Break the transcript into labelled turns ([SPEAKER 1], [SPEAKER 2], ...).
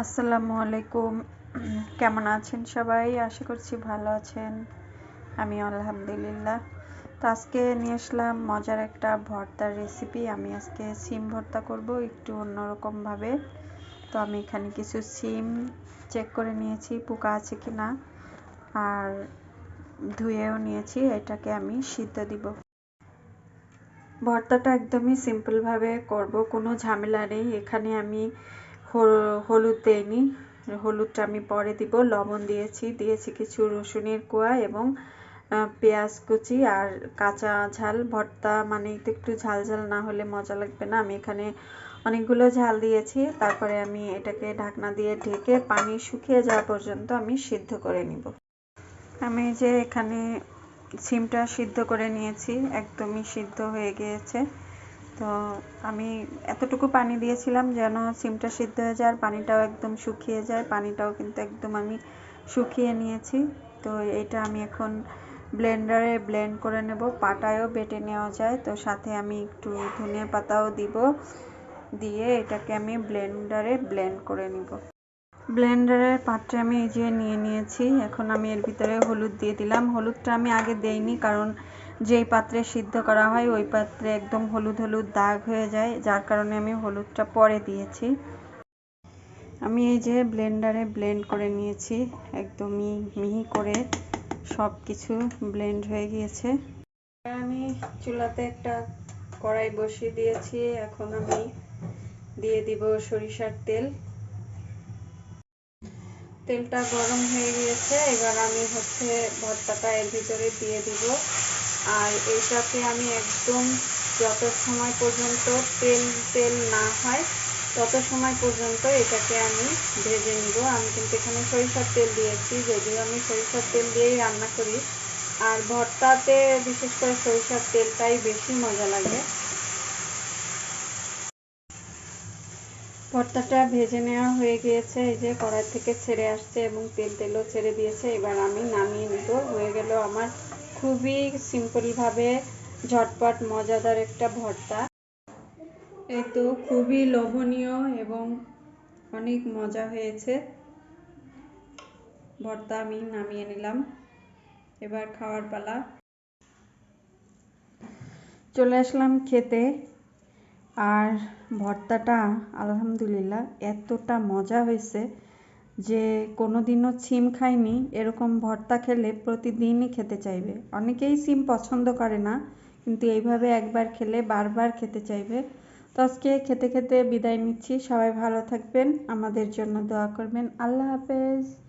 [SPEAKER 1] আসসালামু আলাইকুম। কেমন আছেন সবাই? আশা করছি ভালো আছেন। আমি আলহামদুলিল্লাহ। তো আজকে নিয়ে আসলাম মজার একটা ভর্তার রেসিপি আমি আজকে সিম ভর্তা করব একটু অন্যরকমভাবে। তো আমি এখানে কিছু সিম চেক করে নিয়েছি, পোকা আছে কি না আর ধুয়েও নিয়েছি, এটাকে আমি সিদ্ধ দিব। ভর্তাটা একদমই সিম্পলভাবে করব, কোনো ঝামেলা নেই। এখানে আমি হলুদ দেইনি। হলুদটা আমি পরে দিব। লবণ দিয়েছি। দিয়েছি কিছু রসুনের কোয়া এবং পেঁয়াজ কুচি আর কাঁচা ঝাল। ভর্তা মানে একটু ঝাল ঝাল না হলে মজা লাগবে না। আমি এখানে অনেকগুলো ঝাল দিয়েছি। তারপরে আমি এটাকে ঢাকনা দিয়ে ঢেকে পানি শুকিয়ে যাওয়া পর্যন্ত আমি সিদ্ধ করে নিব। আমি যে এখানে সিমটা সিদ্ধ করে নিয়েছি, একদমই সিদ্ধ হয়ে গিয়েছে। তো আমি এতটুকু পানি দিয়েছিলাম যেন সিমটা সিদ্ধ হয়ে যায়, পানিটাও একদম শুকিয়ে যায়, পানিটাও কিন্তু একদম আমি শুকিয়ে নিয়েছি। তো এটা আমি এখন ব্লেন্ডারে ব্লেন্ড করে নেব, পাটায়ও বেটে নেওয়া যায়। তো সাথে আমি একটু ধনিয়া পাতাও দিব, দিয়ে এটাকে আমি ব্লেন্ডারে ব্লেন্ড করে নিব। ব্লেন্ডারের পাত্রে আমি এই যে নিয়ে নিয়েছি, এখন আমি এর ভিতরে হলুদ দিয়ে দিলাম। হলুদটা আমি আগে দেইনি, কারণ যেই পাত্রে সিদ্ধ করা হয়, ওই পাত্রে একদম হলুদ হলুদ দাগ হয়ে যায়, যার কারণে আমি হলুদটা পরে দিয়েছি। আমি এই যে ব্লেন্ডারে ব্লেন্ড করে নিয়েছি, একদমই মিহি করে সব কিছু ব্লেন্ড হয়ে গিয়েছে। আমি চুলাতে একটা কড়াই বসিয়ে দিয়েছি, এখন আমি দিয়ে দিব সরিষার তেল। তেলটা গরম হয়ে গিয়েছে, এবার আমি হচ্ছে ভর্তাটা এর ভিতরে দিয়ে দিব। আর এইটাকে আমি একদম যত সময় পর্যন্ত তেল তেল না হয়, তত সময় পর্যন্ত এটাকে আমি ভেজে নিব। আমি কিন্তু এখানে সরিষার তেল দিয়েছি। যদিও আমি সরিষার তেল দিয়েই রান্না করি। আর ভর্তাতে বিশেষ করে সরিষার তেলটাই বেশি মজা লাগে। ভর্তাটা ভেজে নেওয়া হয়ে গিয়েছে। এই যে কড়াই থেকে ছেড়ে আসছে এবং তেল তেলও ছেড়ে দিয়েছে। এবার আমি নামিয়ে নিব। হয়ে গেল আমার খুবই সিম্পলভাবে ঝটপট মজাদার একটা ভর্তা। এই তো খুবই লোভনীয় এবং অনেক মজা হয়েছে। ভর্তা আমি নামিয়ে নিলাম। এবার খাওয়ার পালা। চলে আসলাম খেতে। আর ভর্তাটা আলহামদুলিল্লাহ এতটা মজা হয়েছে। যে কোনোদিনও সিম খায়নি, এরকম ভর্তা খেলে প্রতিদিনই খেতে চাইবে। অনেকেই সিম পছন্দ করে না, কিন্তু এইভাবে একবার খেলে বারবার খেতে চাইবে। তো আজকে খেতে খেতে বিদায় নিচ্ছি। সবাই ভালো থাকবেন। আমাদের জন্য দোয়া করবেন। আল্লাহ হাফেজ।